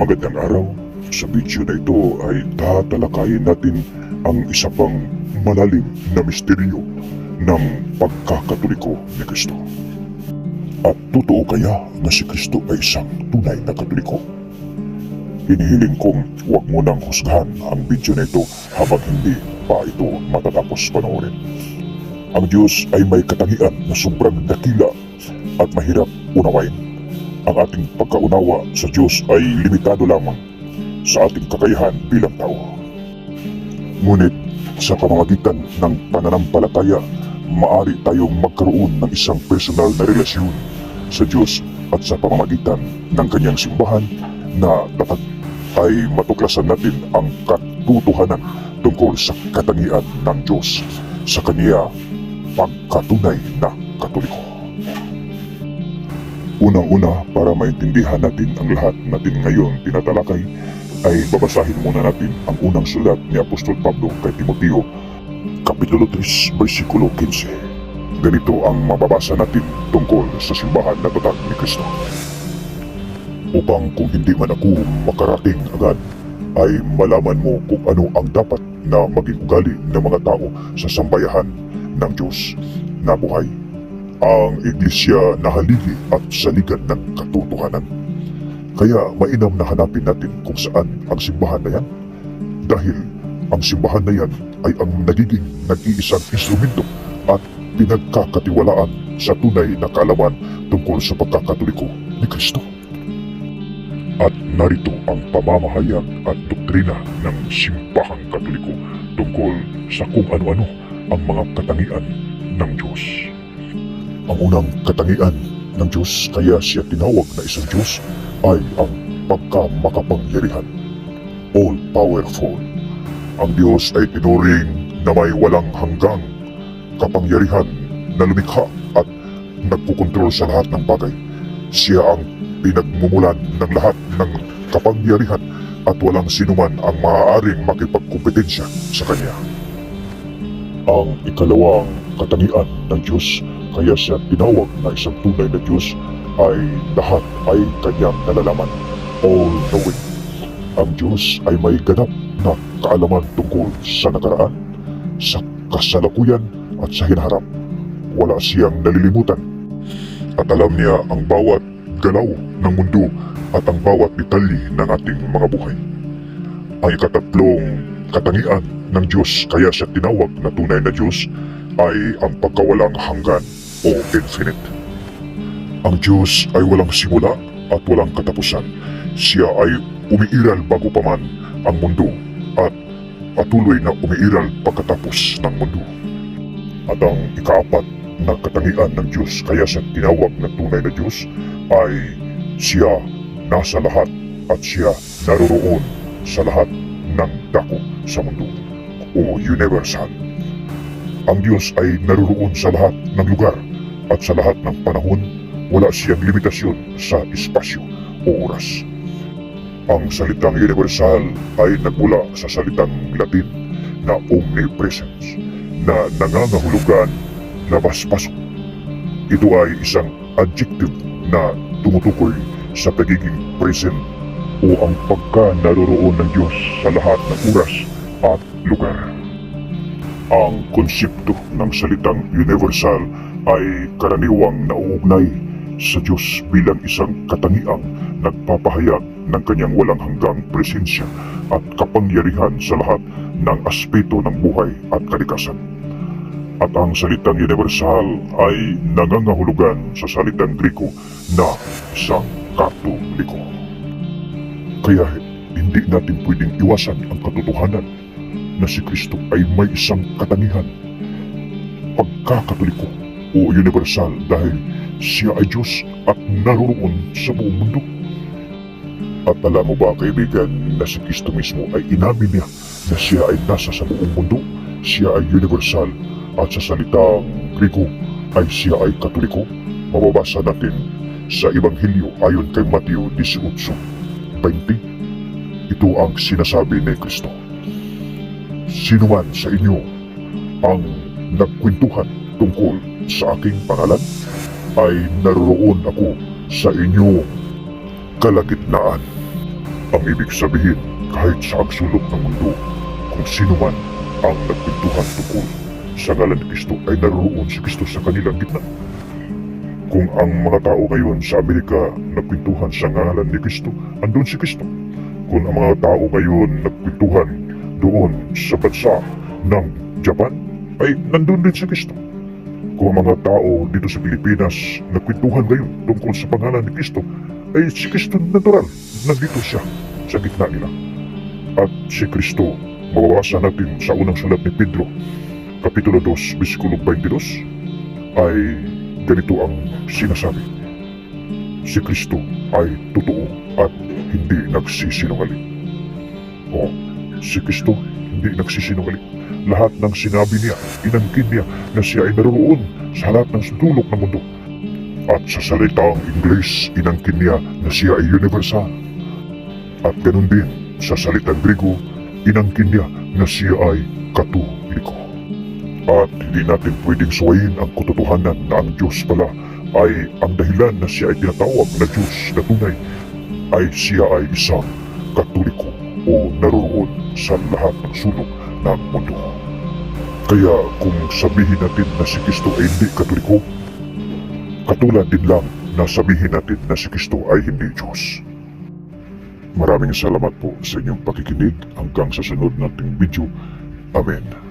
Magandang araw. Sa video na ito ay tatalakayin natin ang isa pang malalim na misteryo ng pagkakatoliko ni Kristo. At totoo kaya na si Kristo ay isang tunay na katoliko? Hinihiling kong huwag mo nang husgahan ang video na ito habang hindi pa ito matatapos panoorin. Ang Diyos ay may katangian na sobrang dakila at mahirap unawain. Ang ating pagkaunawa sa Diyos ay limitado lamang sa ating kakayahan bilang tao. Ngunit sa pamamagitan ng pananampalataya, maari tayong magkaroon ng isang personal na relasyon sa Diyos at sa pamamagitan ng kanyang simbahan na dapat ay matuklasan natin ang katotohanan tungkol sa katangian ng Diyos sa kaniya pagkatunay na katoliko. Unang-una para maintindihan natin ang lahat natin ngayon tinatalakay ay babasahin muna natin ang unang sulat ni Apostol Pablo kay Timoteo Kapitulo 3, versikulo 15. Ganito ang mababasa natin tungkol sa simbahan na tatag ni Kristo. Upang kung hindi man ako makarating agad, ay malaman mo kung ano ang dapat na maging ugali ng mga tao sa sambayahan ng Diyos na buhay. Ang iglesia na haligi at saligan ng katotohanan. Kaya mainam na hanapin natin kung saan ang simbahan na yan. Dahil ang simbahan na yan ay ang nagiging nag-iisang instrumento at pinagkakatiwalaan sa tunay na kaalaman tungkol sa pagkakatoliko ni Kristo. At narito ang pamamahayag at doktrina ng simbahang katoliko tungkol sa kung ano-ano ang mga katangian ng Diyos. Ang unang katangian ng Diyos kaya siya tinawag na isang Diyos ay ang pagkamakapangyarihan. All-powerful. Ang Diyos ay tinuring na may walang hanggang kapangyarihan na lumikha at nagkukontrol sa lahat ng bagay. Siya ang pinagmumulan ng lahat ng kapangyarihan at walang sinuman ang maaaring makipagkompetensya sa Kanya. Ang ikalawang katangian ng Diyos kaya siya tinawag na isang tunay na Diyos ay lahat ay kanyang nalalaman. All knowing. Ang Diyos ay may ganap na kaalaman tungkol sa nakaraan, sa kasalukuyan at sa hinaharap. Wala siyang nalilimutan. At alam niya ang bawat galaw ng mundo at ang bawat detalye ng ating mga buhay. Ang ikatatlong katangian ng Diyos kaya siya tinawag na tunay na Diyos ay ang pagkawalang hanggan o infinite. Ang Diyos ay walang simula at walang katapusan. Siya ay umiiral bago pa man ang mundo at patuloy na umiiral pagkatapos ng mundo. At ang ikaapat na katangian ng Diyos kaya siya tinawag na tunay na Diyos ay siya nasa lahat at siya naroroon sa lahat ng dako sa mundo o universal. Ang Diyos ay naroroon sa lahat ng lugar at sa lahat ng panahon wala siyang limitasyon sa espasyo o oras. Ang salitang universal ay nagmula sa salitang Latin na omnipresence na nangangahulugan labas-pasok. Ito ay isang adjective na tumutukoy sa pagiging present o ang pagka naroroon ng Diyos sa lahat ng oras at lugar. Ang konsepto ng salitang universal ay karaniwang nauugnay sa Diyos bilang isang katangiang nagpapahayag ng kanyang walang hanggang presensya at kapangyarihan sa lahat ng aspeto ng buhay at kalikasan. At ang salitang universal ay nangangahulugan sa salitang Griko na isang katoliko. Kaya hindi natin pwedeng iwasan ang katotohanan na si Kristo ay may isang katangihan, pagkakatoliko o universal dahil siya ay Diyos at naroroon sa buong mundo. At alam mo ba kaibigan na si Kristo mismo ay inamin niya na siya ay nasa sa buong mundo, siya ay universal at sa salitang Griko ay siya ay katoliko. Mababasa natin sa Ebanghelyo ayon kay Mateo 18:20. Ito ang sinasabi ni Kristo. Sino man sa inyo ang nagkwentuhan tungkol sa aking pangalan ay naroroon ako sa inyong kalagitnaan. Ang ibig sabihin, kahit sa sulok ng mundo, kung sino man ang nagpintuhan tungkol sa ngalan ni Kristo ay naroon si Kristo sa kanilang gitna. Kung ang mga tao ngayon sa Amerika nagpintuhan sa ngalan ni Kristo, andun si Kristo. Kung ang mga tao ngayon nagpintuhan doon sa bansa ng Japan, ay nandun din si Kristo. Kung ang mga tao dito sa Pilipinas nagkwentuhan ngayon tungkol sa pangalan ni Kristo, ay si Kristo natural, nandito siya sa gitna nila. At si Kristo, mababasa natin sa unang sulat ni Pedro, Kapitulo 2, versikulo 22, ay ganito ang sinasabi. Si Kristo ay totoo at hindi nagsisinungaling. O, si Kristo hindi nagsisinungaling. Lahat ng sinabi niya, inangkin niya na siya ay naroon sa lahat ng sulok ng mundo. At sa salitang Ingles, inangkin niya na siya ay universal. At ganun din, sa salitang Grigo, inangkin niya na siya ay katoliko. At hindi natin pwedeng suwayin ang katotohanan na ang Diyos pala ay ang dahilan na siya ay tinatawag na Diyos na tunay ay siya ay isang katoliko o naroroon sa lahat ng sulok ng mundo. Kaya kung sabihin natin na si Kristo ay hindi katoliko, katulad din lang na sabihin natin na si Kristo ay hindi Diyos. Maraming salamat po sa inyong pakikinig hanggang sa sunod nating video. Amen.